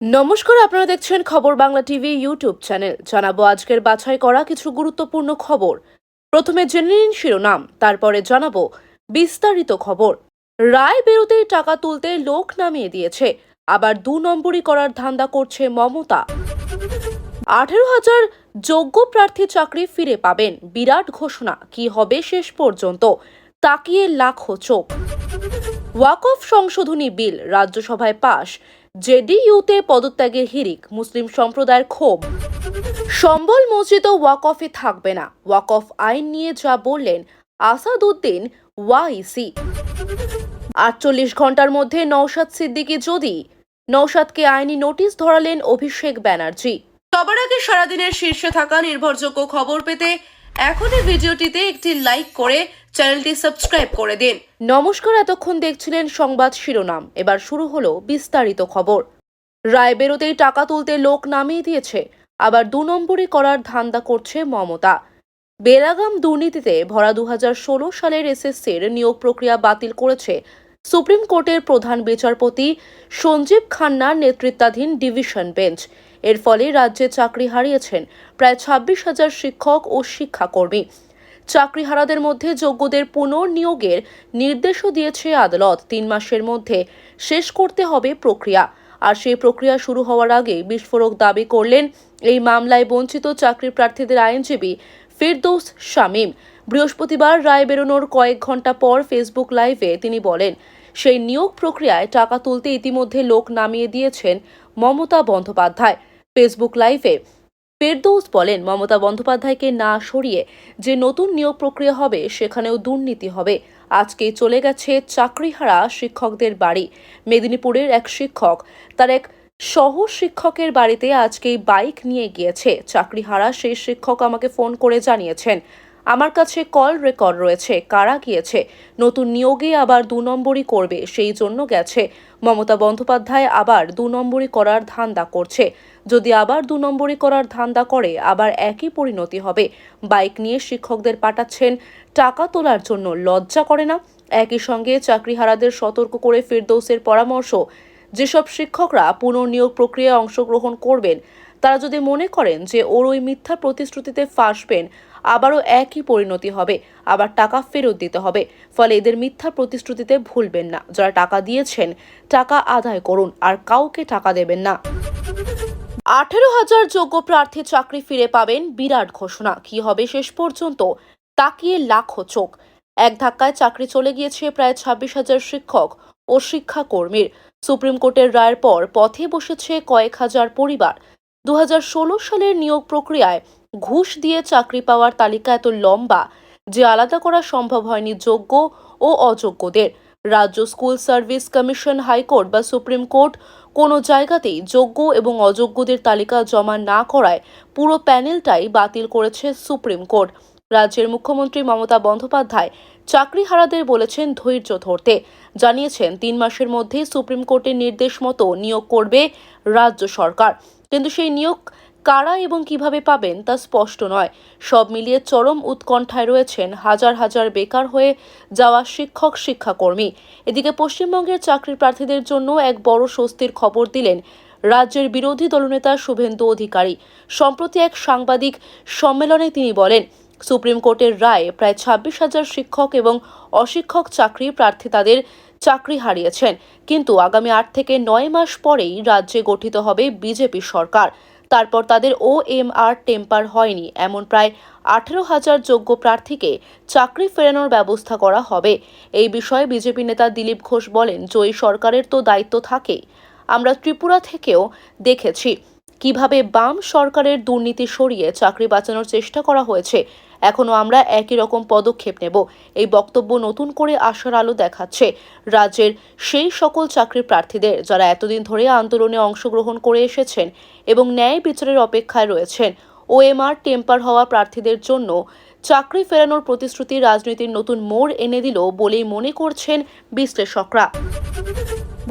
নমস্কার, আপনারা দেখছেন খবর বাংলা টিভি ইউটিউব চ্যানেল। জানাব আজকের বাছাই করা কিছু গুরুত্বপূর্ণ খবর। প্রথমে জেনে নিন শিরোনাম, তারপরে জানাব বিস্তারিত খবর। রায় বেরোতেই টাকা তুলতে লোক নামিয়ে দিয়েছে, আবার দু নম্বরই করার ধান্দা করছে মমতা। আঠেরো হাজার যোগ্য প্রার্থী চাকরি ফিরে পাবেন, বিরাট ঘোষণা, কি হবে শেষ পর্যন্ত? তাকিয়ে লাখো চোখ। ওয়াকফ সংশোধনী বিল রাজ্যসভায় পাশ জেডিইউতে পদত্যাগের হিরিক, মুসলিম সম্প্রদায়ের ক্ষোভ। সম্বল মসজিদ ওয়াকফে থাকবে না। ওয়াকফ আইন নিয়ে যা বললেন আসাদুদ্দিন ওয়াইসি। আটচল্লিশ ঘণ্টার মধ্যে নওশাদ সিদ্দিকী যদি নওশাদকে আইনি নোটিশ ধরালেন অভিষেক ব্যানার্জি। সবার আগে সারাদিনের শীর্ষে থাকা নির্ভরযোগ্য খবর পেতে এখনই ভিডিওটিতে একটি লাইক করে চ্যানেলটি সাবস্ক্রাইব করে দিন। নমস্কার, এতক্ষণ দেখছিলেন সংবাদ শিরোনাম। এবার শুরু হলো বিস্তারিত খবর। রায় বেরোতেই টাকা তুলতে লোক নামিয়ে দিয়েছে। আবার দু নম্বরই করার ধান্দা করছে মমতা। বেলাগাম দুর্নীতিতে ভরা দু হাজার ষোলো সালের এসএসসির নিয়োগ প্রক্রিয়া বাতিল করেছে সুপ্রিম কোর্টের প্রধান বিচারপতি সঞ্জীব খান্নার নেতৃত্বাধীন ডিভিশন বেঞ্চ। এর ফলে রাজ্যে চাকরি হারিয়েছেন প্রায় ছাব্বিশ হাজার শিক্ষক ও শিক্ষাকর্মী। চাকরিহারাদের মধ্যে যোগ্যদের পুনর্নিয়োগের নির্দেশও দিয়েছে আদালত। তিন মাসের মধ্যে শেষ করতে হবে প্রক্রিয়া। আর সেই প্রক্রিয়া শুরু হওয়ার আগে বিস্ফোরক দাবি করলেন এই মামলায় বঞ্চিত চাকরি প্রার্থীদের আইনজীবী ফিরদৌস শামীম। বৃহস্পতিবার রায় বেরোনোর কয়েক ঘণ্টা পর ফেসবুক লাইভে তিনি বলেন, সেই নিয়োগ প্রক্রিয়ায় টাকা তুলতে ইতিমধ্যে লোক নামিয়ে দিয়েছেন মমতা বন্দ্যোপাধ্যায়। ফেসবুক লাইভে ফেরদৌস বলেন, মমতা বন্দ্যোপাধ্যায়কে না সরিয়ে যে নতুন নিয়োগ প্রক্রিয়া হবে, সেখানেও দুর্নীতি হবে। আজকে চলে গেছে চাকরিহারা শিক্ষকদের বাড়ি। মেদিনীপুরের এক শিক্ষক, তার এক সহ শিক্ষকের বাড়িতে আজকে বাইক নিয়ে গিয়েছে। চাকরিহারা সেই শিক্ষক আমাকে ফোন করে জানিয়েছেন। আমার কাছে কল রেকর্ড রয়েছে, কারা গিয়েছে? নতুন নিয়োগে আবার দু নম্বরই করবে, সেই জন্য গেছে। মমতা বন্দ্যোপাধ্যায় আবার দু নম্বরই করার ধান্দা করছে। যদি আবার দু নম্বরই করার ধান্দা করে, আবার একই পরিণতি হবে। বাইক নিয়ে শিক্ষকদের পাঠাচ্ছেন, টাকা তোলার জন্য লজ্জা করে না? একই সঙ্গে চাকরিহারাদের সতর্ক করে ফিরদৌসের পরামর্শ। যেসব শিক্ষকরা পুনর্নিয়োগ প্রক্রিয়ায় অংশগ্রহণ করবেন, তারা যদি মনে করেন যে ওর ওই মিথ্যা প্রতিশ্রুতিতে ফাঁসবেন আবারও একই পরিণতি হবে। আবার টাকা ফেরত দিতে হবে। ফলে এদের মিথ্যা প্রতিশ্রুতিতে ভুলবেন না। যারা টাকা দিয়েছেন, টাকা আদায় করুন। আর কাউকে টাকা দেবেন না। আঠেরো হাজার যোগ্য প্রার্থী চাকরি ফিরে পাবেন বিরাট ঘোষণা। কি হবে শেষ পর্যন্ত? তাকিয়ে লাখো চোখ। এক ধাক্কায় চাকরি চলে গিয়েছে প্রায় ছাব্বিশ হাজার শিক্ষক ও শিক্ষাকর্মীর। সুপ্রিম কোর্টের রায়ের পর পথে বসেছে কয়েক হাজার পরিবার। দু হাজার ষোলো সালের নিয়োগ প্রক্রিয়ায় ঘুষ দিয়ে চাকরি পাওয়ার তালিকা এত লম্বা যে আলাদা করা সম্ভব হয়নি যোগ্য ও অযোগ্যদের। রাজ্য school service commission high court বা সুপ্রিম কোর্ট কোনো জায়গাতেই যোগ্য এবং অযোগ্যদের তালিকা জমা না করায় পুরো প্যানেলটাই বাতিল করেছে সুপ্রিম কোর্ট। রাজ্যের মুখ্যমন্ত্রী মমতা বন্দ্যোপাধ্যায় চাকরিহারাদের বলেছেন ধৈর্য ধরতে। জানিয়েছেন, তিন মাসের মধ্যে সুপ্রিম কোর্টের নির্দেশ মতো নিয়োগ করবে রাজ্য সরকার। কিন্তু সেই নিয়োগ কারা এবং কীভাবে পাবেন তা স্পষ্ট নয়। সব মিলিয়ে চরম উৎকণ্ঠায় রয়েছেন হাজার হাজার বেকার হয়ে যাওয়া শিক্ষক, শিক্ষাকর্মী। এদিকে পশ্চিমবঙ্গের চাকরি প্রার্থীদের জন্য এক বড় স্বস্তির খবর দিলেন রাজ্যের বিরোধী দলনেতা শুভেন্দু অধিকারী। সম্প্রতি এক সাংবাদিক সম্মেলনে তিনি বলেন, সুপ্রিম কোর্টের রায়ে প্রায় ছাব্বিশ হাজার শিক্ষক এবং অশিক্ষক চাকরি প্রার্থী তাদের চাকরি হারিয়েছেন। কিন্তু আগামী আট থেকে নয় মাস পরেই রাজ্যে গঠিত হবে বিজেপি সরকার। তারপর তাদের ও এম আর টেম্পার হয়নি। এমন প্রায় আঠেরো হাজার যোগ্য প্রার্থীকে চাকরি ফেরানোর ব্যবস্থা করা হবে। এই বিষয়ে বিজেপি নেতা দিলীপ ঘোষ বলেন, জয়ী সরকারের তো দায়িত্ব থাকেই। আমরা ত্রিপুরা থেকেও দেখেছি কীভাবে বাম সরকারের দুর্নীতি সরিয়ে চাকরি বাঁচানোর চেষ্টা করা হয়েছে। এখনও আমরা একই রকম পদক্ষেপ নেব। এই বক্তব্য নতুন করে আশার আলো দেখাচ্ছে রাজ্যের সেই সকল চাকরি প্রার্থীদের যারা এতদিন ধরে আন্দোলনে অংশগ্রহণ করে এসেছেন এবং ন্যায় বিচারের অপেক্ষায় রয়েছেন। ওএমআর টেম্পার হওয়া প্রার্থীদের জন্য চাকরি ফেরানোর প্রতিশ্রুতি রাজনীতির নতুন মোড় এনে দিল বলেই মনে করছেন বিশ্লেষকরা।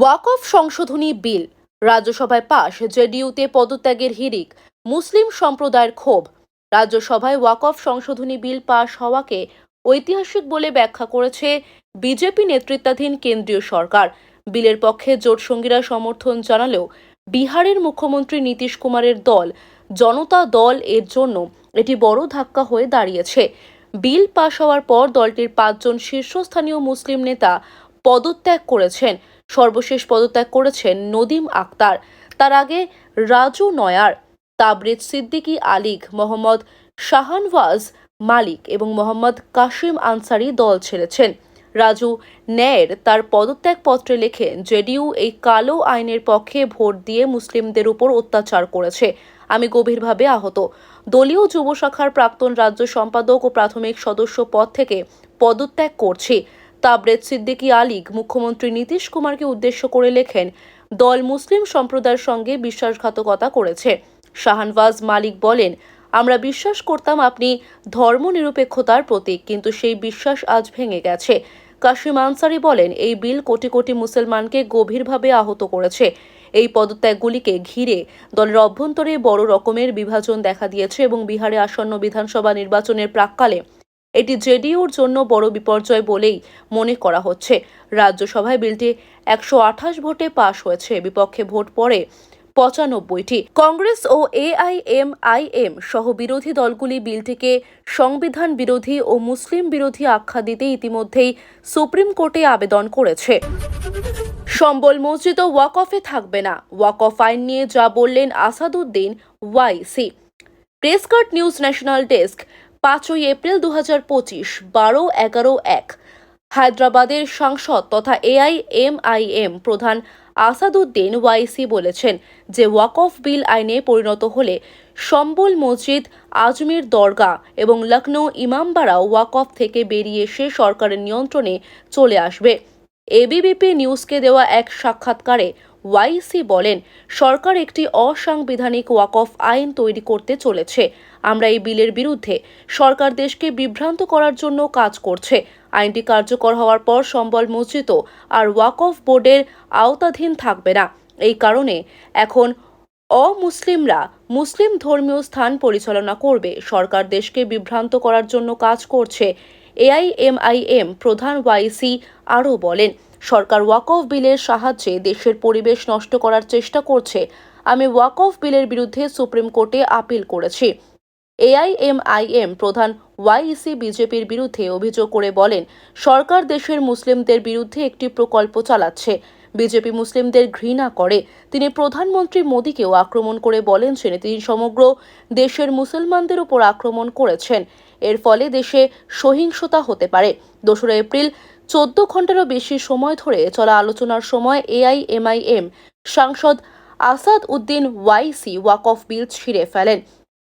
ওয়াকফ সংশোধনী বিল, রাজ্যসভায় পাশ, জেডিইউতে পদত্যাগের হিরিক মুসলিম সম্প্রদায়ের ক্ষোভ রাজ্যসভায় ওয়াকফ সংশোধনী বিল পাশ হওয়াকে ঐতিহাসিক বলে ব্যাখ্যা করেছে বিজেপি নেতৃত্বাধীন কেন্দ্রীয় সরকার। বিলের পক্ষে জোটসঙ্গীরা সমর্থন জানালেও বিহারের মুখ্যমন্ত্রী নীতিশ কুমারের দল, জনতা দল এর জন্য এটি বড় ধাক্কা হয়ে দাঁড়িয়েছে। বিল পাশ হওয়ার পর দলটির পাঁচজন শীর্ষস্থানীয় মুসলিম নেতা পদত্যাগ করেছেন। সর্বশেষ পদত্যাগ করেছেন নদিম আক্তার। তার আগে রাজু নয়ার। তাবরেজ সিদ্দিকী আলিক মোহাম্মদ শাহানওয়াজ মালিক এবং মোহাম্মদ কাশিম আনসারি দল ছেড়েছেন। রাজু ন্যায়ের তার পদত্যাগপত্রে লেখেন জেডিইউ এই কালো আইনের পক্ষে ভোট দিয়ে মুসলিমদের উপর অত্যাচার করেছে। আমি গভীরভাবে আহত। দলীয় যুব শাখার প্রাক্তন রাজ্য সম্পাদক ও প্রাথমিক সদস্য পদ থেকে পদত্যাগ করছি। তাবরেজ সিদ্দিকী আলিক মুখ্যমন্ত্রী নীতিশ কুমারকে উদ্দেশ্য করে লেখেন, দল মুসলিম সম্প্রদায়ের সঙ্গে বিশ্বাসঘাতকতা করেছে। শাহানওয়াজ মালিক বলেন, আমরা বিশ্বাস করতাম আপনি ধর্মনিরপেক্ষতার প্রতীক, কিন্তু সেই বিশ্বাস আজ ভেঙে গেছে। কাশিম আনসারি বলেন, এই বিল কোটি কোটি মুসলমানকে গভীরভাবে আহত করেছে। এই পদত্যাগগুলিকে ঘিরে দলের অভ্যন্তরে বড় রকমের বিভাজন দেখা দিয়েছে এবং বিহারে আসন্ন বিধানসভা নির্বাচনের প্রাককালে এটি জেডিইউর জন্য বড় বিপর্যয় বলেই মনে করা হচ্ছে। রাজ্যসভায় বিলটি একশো আঠাশ ভোটে পাশ হয়েছে। বিপক্ষে ভোট পড়ে পঁচানব্বইটি। কংগ্রেস ও এআইএমআইএম সহ বিরোধী দলগুলি বিলটিকে সংবিধান বিরোধী ও মুসলিম বিরোধী আখ্যা দিতে ইতিমধ্যেই সুপ্রিম কোর্টে আবেদন করেছে। সম্বল মসজিদ ওয়াকফে থাকবে না। ওয়াকফ আইন নিয়ে যা বললেন Asaduddin Owaisi. Presscart news national desk, পাঁচই এপ্রিল দু হাজার পঁচিশ, বারো এগারো এক। হায়দ্রাবাদের সাংসদ তথা এআইএমআইএম প্রধান আসাদুদ্দিন ওয়াইসি বলেছেন যে ওয়াকফ বিল আইনে পরিণত হলে সম্বল মসজিদ, আজমির দরগা এবং লখনৌ ইমামবাড়া ওয়াকফ থেকে বেরিয়ে এসে সরকারের নিয়ন্ত্রণে চলে আসবে। এবিবিপি নিউজকে দেওয়া এক সাক্ষাৎকারে ওয়াইসি বলেন, সরকার একটি অসাংবিধানিক ওয়াকফ আইন তৈরি করতে চলেছে। আমরা এই বিলের বিরুদ্ধে সরকার দেশকে বিভ্রান্ত করার জন্য কাজ করছে। আইনটি কার্যকর হওয়ার পর সম্বল মসজিদও আর ওয়াকফ বোর্ডের আওতাধীন থাকবে না। এই কারণে এখন অমুসলিমরা মুসলিম ধর্মীয় স্থান পরিচালনা করবে। সরকার দেশকে বিভ্রান্ত করার জন্য কাজ করছে। এআইএমআইএম প্রধান ওয়াইসি আরও বলেন সরকার ওয়াকফ বিলের সাহায্যে দেশের পরিবেশ নষ্ট করার চেষ্টা করছে। আমি ওয়াকফ বিলের বিরুদ্ধে সুপ্রিম কোর্টে আপিল করেছি। এআইএমআইএম প্রধান ওয়াইসি বিজেপির বিরুদ্ধে অভিযোগ করে বলেন, সরকার দেশের মুসলিমদের বিরুদ্ধে একটি প্রকল্প চালাচ্ছে। বিজেপি মুসলিমদের ঘৃণা করে। তিনি প্রধানমন্ত্রী মোদীকেও আক্রমণ করে বলেন তিনি সমগ্র দেশের মুসলমানদের উপর আক্রমণ করেছেন। এর ফলে দেশে সহিংসতা হতে পারে। দোসরা এপ্রিল চোদ্দ ঘন্টারও বেশি সময় ধরে চলা আলোচনার সময় এআইএমআইএম সাংসদ আসাদ উদ্দিন ওয়াইসি ওয়াকফ বিল ছিঁড়ে ফেলেন।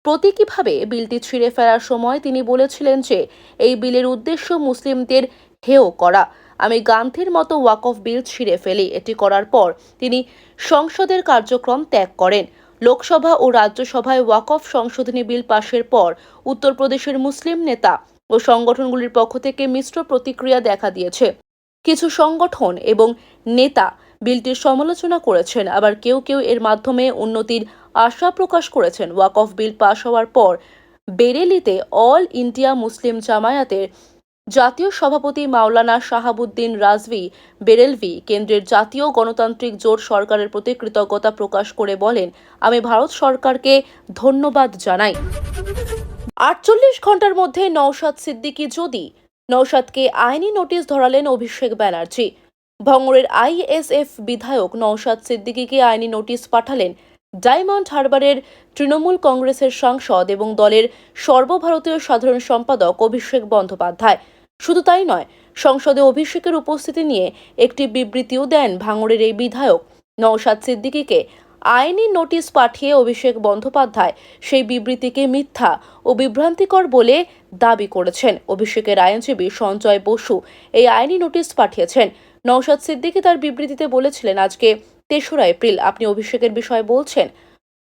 প্রতীকীভাবে বিলটি ছিঁড়ে ফেলার সময় তিনি বলেছিলেন যে, এই বিলের উদ্দেশ্য মুসলিমদের হেয় করা। আমি গান্ধীর মতো ওয়াকফ বিল ছিঁড়ে ফেলি। এটি করার পর তিনি সংসদের কার্যক্রম ত্যাগ করেন। লোকসভা ও রাজ্যসভায় ওয়াকফ সংশোধনী বিল পাশের পর উত্তরপ্রদেশের মুসলিম নেতা ও সংগঠনগুলির পক্ষ থেকে মিশ্র প্রতিক্রিয়া দেখা দিয়েছে। কিছু সংগঠন এবং নেতা বিলটির সমালোচনা করেছেন, আবার কেউ কেউ এর মাধ্যমে উন্নতির আশা প্রকাশ করেছেন। ওয়াকফ বিল পাশ হওয়ার পর বেরেলিতে অল ইন্ডিয়া মুসলিম জামায়াতের জাতীয় সভাপতি মাওলানা শাহাবুদ্দিন রাজভি বেরেলভি কেন্দ্রের জাতীয় গণতান্ত্রিক জোট সরকারের প্রতি কৃতজ্ঞতা প্রকাশ করে বলেন, আমি ভারত সরকারকে ধন্যবাদ জানাই। আটচল্লিশ ঘণ্টার মধ্যে নওশাদ সিদ্দিকী যদি নওশাদকে আইনি নোটিশ ধরালেন অভিষেক ব্যানার্জি। ভঙ্গরের আইএসএফ বিধায়ক নওশাদ সিদ্দিকীকে আইনি নোটিশ পাঠালেন ডায়মন্ড হারবারের তৃণমূল কংগ্রেসের সাংসদ এবং দলের সর্বভারতীয় সাধারণ সম্পাদক অভিষেক বন্দ্যোপাধ্যায়। শুধু তাই নয়, সংসদে অভিষেকের উপস্থিতি নিয়ে একটি বিবৃতিও দেন ভাঙড়ের এই বিধায়ক। নওশাদ সিদ্দিকীকে আইনি নোটিশ পাঠিয়ে অভিষেক বন্দ্যোপাধ্যায় সেই বিবৃতিকে মিথ্যা ও বিভ্রান্তিকর বলে দাবি করেছেন। অভিষেকের আইনজীবী সঞ্জয় বসু এই আইনি নোটিশ পাঠিয়েছেন। নওশাদ সিদ্দিকী তার বিবৃতিতে বলেছিলেন, আজকে তেসরা এপ্রিল। আপনি অভিষেকের বিষয়ে বলছেন,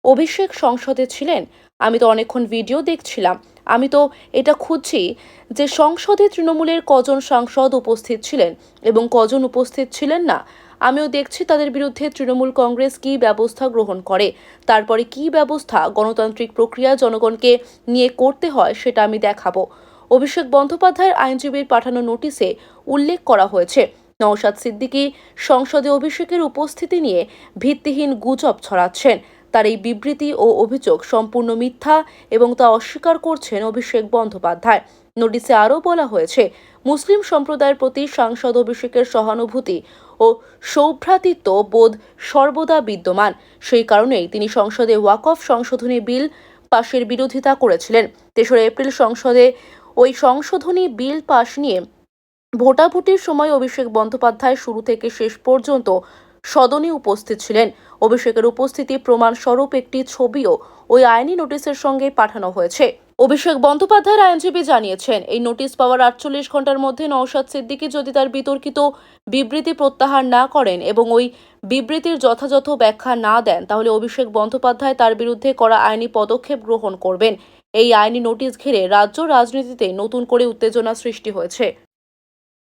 অভিষেক সংসদে ছিলেন। আমি তো অনেকক্ষণ ভিডিও দেখছিলাম। আমি তো এটা খুঁজছি যে সংসদে তৃণমূলের কজন সাংসদ উপস্থিত ছিলেন এবং কজন উপস্থিত ছিলেন না। আমিও দেখছি তাদের বিরুদ্ধে তৃণমূল কংগ্রেস কি ব্যবস্থা গ্রহণ করে। তারপরে কি ব্যবস্থা গণতান্ত্রিক প্রক্রিয়া জনগণকে নিয়ে করতে হয় সেটা আমি দেখাবো। অভিষেক বন্দ্যোপাধ্যায়ের আইনজীবীর পাঠানো নোটিশে উল্লেখ করা হয়েছে, নওশাদ সিদ্দিকী সংসদে অভিষেকের উপস্থিতি নিয়ে ভিত্তিহীন গুজব ছড়াচ্ছেন। তার এই বিবৃতি ও অভিযোগ সম্পূর্ণ মিথ্যা এবং তা অস্বীকার করছেন অভিষেক বন্দ্যোপাধ্যায়। নোটিশে আরও বলা হয়েছে, মুসলিম সম্প্রদায়ের প্রতি সাংসদ অভিষেকের সহানুভূতি ও সৌভ্রাতৃত্ব বোধ সর্বদা বিদ্যমান। সেই কারণেই তিনি সংসদে ওয়াকফ সংশোধনী বিল পাশের বিরোধিতা করেছিলেন। তেসরা এপ্রিল সংসদে ওই সংশোধনী বিল পাশ নিয়ে ভোটাভুটির সময় অভিষেক বন্দ্যোপাধ্যায় শুরু থেকে শেষ পর্যন্ত সদনে উপস্থিত ছিলেন। অভিষেকের উপস্থিতি প্রমাণস্বরূপ একটি ছবিও ওই আইনি নোটিশের সঙ্গে পাঠানো হয়েছে। অভিষেক বন্দ্যোপাধ্যায়ের আইনজীবী জানিয়েছেন, এই নোটিশ পাওয়ার আটচল্লিশ ঘণ্টার মধ্যে নওশাদ সিদ্দিকী যদি তার বিতর্কিত বিবৃতি প্রত্যাহার না করেন এবং ওই বিবৃতির যথাযথ ব্যাখ্যা না দেন, তাহলে অভিষেক বন্দ্যোপাধ্যায় তার বিরুদ্ধে করা আইনি পদক্ষেপ গ্রহণ করবেন। এই আইনি নোটিশ ঘিরে রাজ্য রাজনীতিতে নতুন করে উত্তেজনা সৃষ্টি হয়েছে।